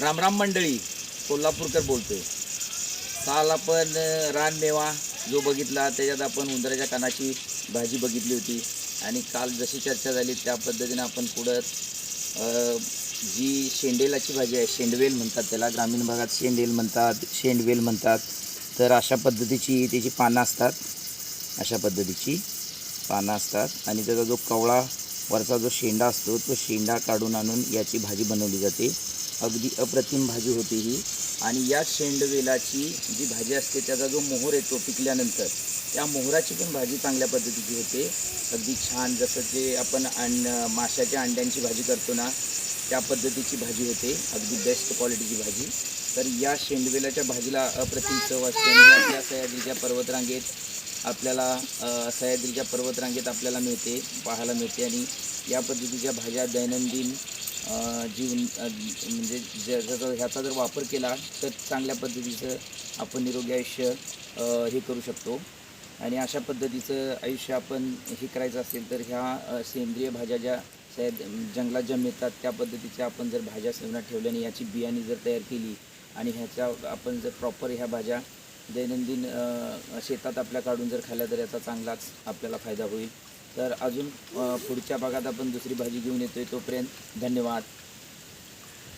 रामराम मंडळी कोल्हापूरकर बोलतोय. काल आपण रानमेवा जो बघितला त्याच्यात आपण उंदराच्या कानाची भाजी बघितली होती. आणि काल जशी चर्चा झाली त्या पद्धतीनं आपण पुढं जी शेंडेलाची भाजी आहे शेंडवेल म्हणतात त्याला ग्रामीण भागात शेंडेल म्हणतात शेंडवेल म्हणतात. तर अशा पद्धतीची त्याची पानं असतात. अशा पद्धतीची पानं असतात. आणि त्याचा जो कवळा वरचा जो शेंडा असतो तो शेंडा काढून आणून याची भाजी बनवली जाते. अगदी अप्रतिम भाजी होते ही. आणि या शेंडवेलाची जी भाजी असते त्याचा जो मोहर येतो पिकल्यानंतर त्या मोहराची पण भाजी चांगल्या पद्धतीची होते. अगदी छान जसं जे आपण अंड माशाच्या अंड्यांची भाजी करतो ना त्या पद्धतीची भाजी होते. अगदी बेस्ट क्वालिटीची भाजी. तर या शेंडवेलाच्या भाजीला अप्रतिम चव असते आणि आपल्या सह्याद्रीच्या पर्वतरांगेत आपल्याला सह्याद्रीच्या पर्वतरांगेत आपल्याला मिळते पाहायला मिळते आणि या पद्धतीच्या भाज्या दैनंदिन जीवन म्हणजे ज- जर ह्याचा जर वापर केला तर चांगल्या पद्धतीचं आपण निरोगी आयुष्य हे करू शकतो. आणि अशा पद्धतीचं आयुष्य आपण हे करायचं असेल तर ह्या सेंद्रिय भाज्या ज्या सह्याद जंगलात ज्या मिळतात त्या पद्धतीच्या आपण जर भाज्या सेवनात ठेवल्याने याची बियाणी जर तयार केली आणि ह्याच्या आपण जर प्रॉपर ह्या भाज्या दैनंदिन शेतात आपल्या काढून जर खाल्ल्या तर याचा चांगलाच आपल्याला फायदा होईल. तर अजून पुढच्या भागात आपण दुसरी भाजी घेऊन येतोय तोपर्यंत धन्यवाद.